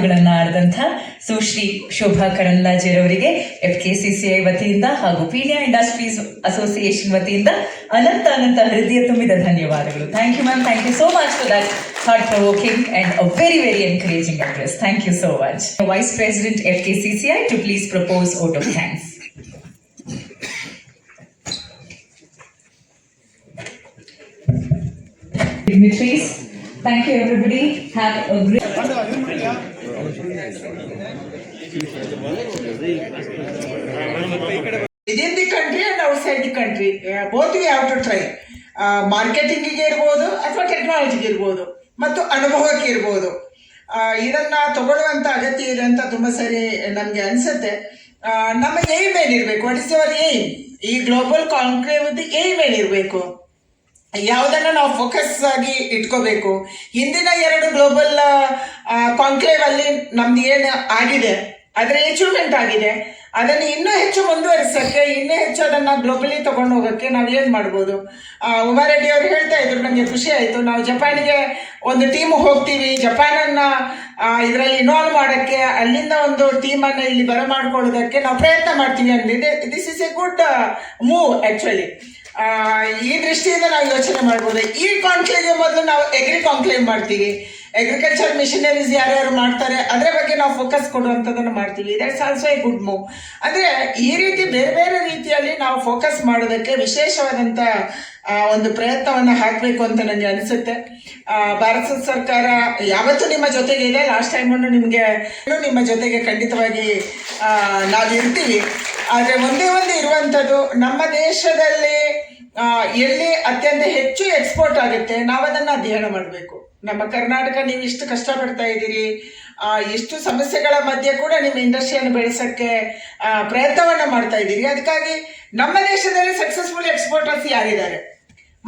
ಮಾತುಗಳನ್ನ ಆಡಿದಂಥ Sushri Shobha ಕರಂದ್ಲಾಜೆರವರಿಗೆ F K C C I ವತಿಯಿಂದ ಹಾಗೂ ಪೀಡಿಯಾ ಇಂಡಸ್ಟ್ರೀಸ್ ಅಸೋಸಿಯೇಷನ್ ವತಿಯಿಂದ ಅನಂತ ಅನಂತ ಹೃದಯ ತುಂಬಿದ ಧನ್ಯವಾದಗಳು thank you ma'am thank you so much for that thought provoking and a very very encouraging address thank you so much vice president F K C C I to please propose vote of thanks Dignitaries, thank you everybody. Have a great. Within and outside the country both uh, both to try ಮಾರ್ಕೆಟಿಂಗಿಗೆ ಇರ್ಬೋದು ಅಥವಾ ಟೆಕ್ನಾಲಜಿಗೆ ಇರ್ಬೋದು ಮತ್ತು ಅನುಭವಕ್ಕೆ ಇರ್ಬೋದು. ಇದನ್ನ ತಗೊಳ್ಳುವಂತ ಅಗತ್ಯ ಇದೆ ಅಂತ ತುಂಬಾ ಸರಿ ನಮ್ಗೆ ಅನ್ಸುತ್ತೆ. ನಮ್ಮ ಏಮ್ ಏನಿರ್ಬೇಕು? ವಾಟ್ ಇಸ್ ಯುವರ್ ಏಮ್ ಈ ಗ್ಲೋಬಲ್ ಕಾನ್ಕ್ಲೇವ್ ಏಮ್ ಏನಿರ್ಬೇಕು? ಯಾವುದನ್ನ ನಾವು ಫೋಕಸ್ ಆಗಿ ಇಟ್ಕೋಬೇಕು. ಹಿಂದಿನ ಎರಡು ಗ್ಲೋಬಲ್ ಕಾನ್ಕ್ಲೇವ್ ಅಲ್ಲಿ ನಮ್ದು ಏನು ಆಗಿದೆ ಅದರ ಅಚೀವ್ಮೆಂಟ್ ಆಗಿದೆ. ಅದನ್ನು ಇನ್ನೂ ಹೆಚ್ಚು ಮುಂದುವರಿಸಕ್ಕೆ ಇನ್ನೂ ಹೆಚ್ಚು ಅದನ್ನು ಗ್ಲೋಬಲಿ ತಗೊಂಡು ಹೋಗಕ್ಕೆ ನಾವು ಏನು ಮಾಡ್ಬೋದು? ಉಮಾ ರೆಡ್ಡಿ ಅವರು ಹೇಳ್ತಾ ಇದ್ರು ನನಗೆ ಖುಷಿ ಆಯ್ತು. ನಾವು ಜಪಾನಿಗೆ ಒಂದು ಟೀಮ್ ಹೋಗ್ತೀವಿ. ಜಪಾನನ್ನು ಇದರಲ್ಲಿ ಇನ್ವಾಲ್ವ್ ಮಾಡಕ್ಕೆ ಅಲ್ಲಿಂದ ಒಂದು ಟೀಮನ್ನು ಇಲ್ಲಿ ಬರಮಾಡ್ಕೊಳ್ಳೋದಕ್ಕೆ ನಾವು ಪ್ರಯತ್ನ ಮಾಡ್ತೀವಿ ಅಂದಿದೆ. This is a good move actually ಆ, ಈ ದೃಷ್ಟಿಯಿಂದ ನಾವು ಯೋಚನೆ ಮಾಡ್ಬೋದು. ಈ ಕಾನ್ಕ್ಲೇವ್ಗೆ ಮೊದಲು ನಾವು ಎಗ್ರಿ ಕಾನ್ಕ್ಲೇವ್ ಮಾಡ್ತೀವಿ. ಅಗ್ರಿಕಲ್ಚರ್ ಮಿಷನರೀಸ್ ಯಾರ್ಯಾರು ಮಾಡ್ತಾರೆ, ಅದರ ಬಗ್ಗೆ ನಾವು ಫೋಕಸ್ ಕೊಡುವಂಥದ್ದನ್ನು ಮಾಡ್ತೀವಿ. That's also a good move ಅಂದರೆ ಈ ರೀತಿ ಬೇರೆ ಬೇರೆ ರೀತಿಯಲ್ಲಿ ನಾವು ಫೋಕಸ್ ಮಾಡೋದಕ್ಕೆ ವಿಶೇಷವಾದಂಥ ಒಂದು ಪ್ರಯತ್ನವನ್ನು ಹಾಕಬೇಕು ಅಂತ ನನಗೆ ಅನಿಸುತ್ತೆ. ಭಾರತ ಸರ್ಕಾರ ಯಾವತ್ತೂ ನಿಮ್ಮ ಜೊತೆಗೆ ಇದೆ ಲಾಸ್ಟ್ ಟೈಮ್ ನಿಮಗೆ ನಿಮ್ಮ ಜೊತೆಗೆ ಖಂಡಿತವಾಗಿ ನಾವು ಇರ್ತೀವಿ ಆದರೆ ಒಂದೇ ಒಂದು ಇರುವಂಥದ್ದು ನಮ್ಮ ದೇಶದಲ್ಲಿ ಎಲ್ಲಿ ಅತ್ಯಂತ ಹೆಚ್ಚು ಎಕ್ಸ್ಪೋರ್ಟ್ ಆಗುತ್ತೆ ನಾವು ಅದನ್ನು ಅಧ್ಯಯನ ಮಾಡಬೇಕು. ನಮ್ಮ ಕರ್ನಾಟಕ ನೀವು ಇಷ್ಟು ಕಷ್ಟಪಡ್ತಾ ಇದ್ದೀರಿ ಇಷ್ಟು ಸಮಸ್ಯೆಗಳ ಮಧ್ಯೆ ಕೂಡ ನಿಮ್ಮ ಇಂಡಸ್ಟ್ರಿಯನ್ನು ಬೆಳೆಸಕ್ಕೆ ಪ್ರಯತ್ನವನ್ನ ಮಾಡ್ತಾ ಇದ್ದೀರಿ. ಅದಕ್ಕಾಗಿ ನಮ್ಮ ದೇಶದಲ್ಲಿ ಸಕ್ಸಸ್ಫುಲ್ ಎಕ್ಸ್ಪೋರ್ಟರ್ಸ್ ಯಾರಿದ್ದಾರೆ?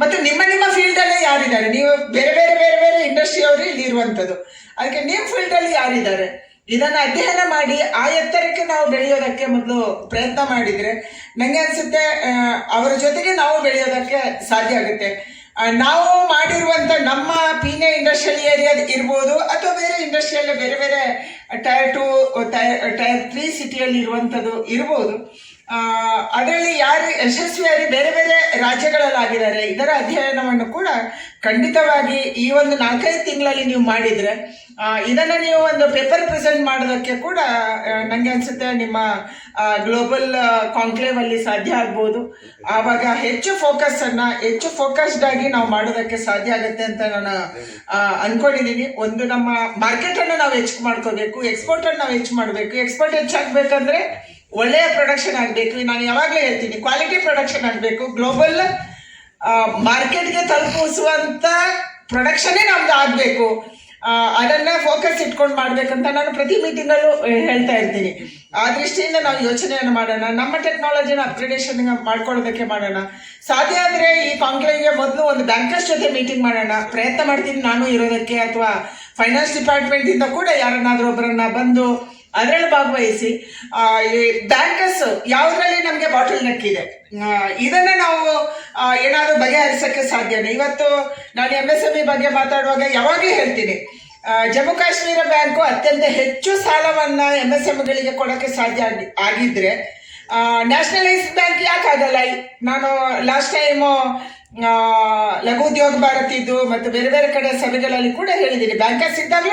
ಮತ್ತು ನಿಮ್ಮ ನಿಮ್ಮ ಫೀಲ್ಡ್ ಅಲ್ಲೇ ಯಾರಿದ್ದಾರೆ? ನೀವು ಬೇರೆ ಬೇರೆ ಬೇರೆ ಬೇರೆ ಇಂಡಸ್ಟ್ರಿ ಅವರು ಇಲ್ಲಿ ಇರುವಂಥದ್ದು ಅದಕ್ಕೆ ನಿಮ್ಮ ಫೀಲ್ಡ್ ಅಲ್ಲಿ ಯಾರಿದ್ದಾರೆ? ಇದನ್ನ ಅಧ್ಯಯನ ಮಾಡಿ ಆ ಎತ್ತರಕ್ಕೆ ನಾವು ಬೆಳೆಯೋದಕ್ಕೆ ಮೊದಲು ಪ್ರಯತ್ನ ಮಾಡಿದ್ರೆ ನಂಗೆ ಅನ್ಸುತ್ತೆ ಅವರ ಜೊತೆಗೆ ನಾವು ಬೆಳೆಯೋದಕ್ಕೆ ಸಾಧ್ಯ ಆಗುತ್ತೆ. ನಾವು ಮಾಡಿರುವಂತ ನಮ್ಮ ಪೀನೆ ಇಂಡಸ್ಟ್ರಿಯಲ್ ಏರಿಯಾ ಇರ್ಬೋದು ಅಥವಾ ಬೇರೆ ಇಂಡಸ್ಟ್ರಿಯಲ್ ಬೇರೆ ಬೇರೆ ಟೈರ್ ಟು ಟೈರ್ ತ್ರೀ ಸಿಟಿಯಲ್ಲಿ ಇರುವಂಥದ್ದು ಇರ್ಬೋದು. ಅದರಲ್ಲಿ ಯಾರು ಯಶಸ್ವಿಯಾಗಿ ಬೇರೆ ಬೇರೆ ರಾಜ್ಯಗಳಲ್ಲಾಗಿದ್ದಾರೆ, ಇದರ ಅಧ್ಯಯನವನ್ನು ಕೂಡ ಖಂಡಿತವಾಗಿ ಈ ಒಂದು ನಾಲ್ಕೈದು ತಿಂಗಳಲ್ಲಿ ನೀವು ಮಾಡಿದ್ರೆ ಇದನ್ನ ನೀವು ಒಂದು ಪೇಪರ್ ಪ್ರೆಸೆಂಟ್ ಮಾಡೋದಕ್ಕೆ ಕೂಡ ನನಗೆ ಅನಿಸುತ್ತೆ ನಿಮ್ಮ ಗ್ಲೋಬಲ್ ಕಾನ್ಕ್ಲೇವ್ ಅಲ್ಲಿ ಸಾಧ್ಯ ಆಗ್ಬೋದು. ಆವಾಗ ಹೆಚ್ಚು ಫೋಕಸ್ ಅನ್ನ, ಹೆಚ್ಚು ಫೋಕಸ್ಡ್ ಆಗಿ ನಾವು ಮಾಡೋದಕ್ಕೆ ಸಾಧ್ಯ ಆಗುತ್ತೆ ಅಂತ ನಾನು ಅನ್ಕೊಂಡಿದೀನಿ. ಒಂದು ನಮ್ಮ ಮಾರ್ಕೆಟ್ ಅನ್ನು ನಾವು ಹೆಚ್ಚು ಮಾಡ್ಕೋಬೇಕು ಎಕ್ಸ್ಪೋರ್ಟನ್ನು ನಾವು ಹೆಚ್ಚು ಮಾಡಬೇಕು. ಎಕ್ಸ್ಪೋರ್ಟ್ ಹೆಚ್ಚಾಗಬೇಕಂದ್ರೆ ಒಳ್ಳೆಯ ಪ್ರೊಡಕ್ಷನ್ ಆಗಬೇಕು. ನಾನು ಯಾವಾಗಲೂ ಹೇಳ್ತೀನಿ ಕ್ವಾಲಿಟಿ ಪ್ರೊಡಕ್ಷನ್ ಆಗಬೇಕು. ಗ್ಲೋಬಲ್ ಮಾರ್ಕೆಟ್ಗೆ ತಲುಪಿಸುವಂಥ ಪ್ರೊಡಕ್ಷನ್ನೇ ನಮ್ದು ಆಗಬೇಕು. ಅದನ್ನು ಫೋಕಸ್ ಇಟ್ಕೊಂಡು ಮಾಡಬೇಕಂತ ನಾನು ಪ್ರತಿ ಮೀಟಿಂಗಲ್ಲೂ ಹೇಳ್ತಾ ಇರ್ತೀನಿ. ಆ ದೃಷ್ಟಿಯಿಂದ ನಾವು ಯೋಚನೆಯನ್ನು ಮಾಡೋಣ. ನಮ್ಮ ಟೆಕ್ನಾಲಜಿನ ಅಪ್ಗ್ರೇಡೇಷನ್ ಮಾಡ್ಕೊಳ್ಳೋದಕ್ಕೆ ಮಾಡೋಣ. ಸಾಧ್ಯ ಆದರೆ ಈ ಕಾಂಕ್ಲೇವ್ಗೆ ಮೊದಲು ಒಂದು ಬ್ಯಾಂಕರ್ಸ್ ಜೊತೆ ಮೀಟಿಂಗ್ ಮಾಡೋಣ. ಪ್ರಯತ್ನ ಮಾಡ್ತೀನಿ ನಾನು ಇರೋದಕ್ಕೆ. ಅಥವಾ ಫೈನಾನ್ಸ್ ಡಿಪಾರ್ಟ್ಮೆಂಟಿಂದ ಕೂಡ ಯಾರನ್ನಾದರೂ ಒಬ್ಬರನ್ನ ಬಂದು ಅದರಲ್ಲಿ ಭಾಗವಹಿಸಿ ಈ ಬ್ಯಾಂಕರ್ಸ್ ಯಾವುದರಲ್ಲಿ ನಮಗೆ ಬಾಟಲ್ ನೆಕ್ ಇದೆ ಇದನ್ನ ನಾವು ಏನಾದರೂ ಬಗೆಹರಿಸೋಕ್ಕೆ ಸಾಧ್ಯನೇ? ಇವತ್ತು ನಾನು ಎಂ ಎಸ್ ಎಂ ಇ ಬಗ್ಗೆ ಮಾತಾಡುವಾಗ ಯಾವಾಗಲೂ ಹೇಳ್ತೀನಿ ಜಮ್ಮು ಕಾಶ್ಮೀರ ಬ್ಯಾಂಕು ಅತ್ಯಂತ ಹೆಚ್ಚು ಸಾಲವನ್ನ ಎಂ ಎಸ್ ಎಂಗಳಿಗೆ ಕೊಡೋಕ್ಕೆ ಸಾಧ್ಯ ಆಗಿ, ಆಗಿದ್ರೆ ನ್ಯಾಷನಲೈಸ್ ಬ್ಯಾಂಕ್ ಯಾಕೆ ಆಗಲ್ಲ? ನಾನು ಲಾಸ್ಟ್ ಟೈಮು ಲಘು ಉದ್ಯೋಗ ಭಾರತಿದ್ದು ಮತ್ತು ಬೇರೆ ಬೇರೆ ಕಡೆ ಸಭೆಗಳಲ್ಲಿ ಕೂಡ ಹೇಳಿದ್ದೀನಿ. ಬ್ಯಾಂಕರ್ಸ್ ಇದ್ದಾಗಲೂ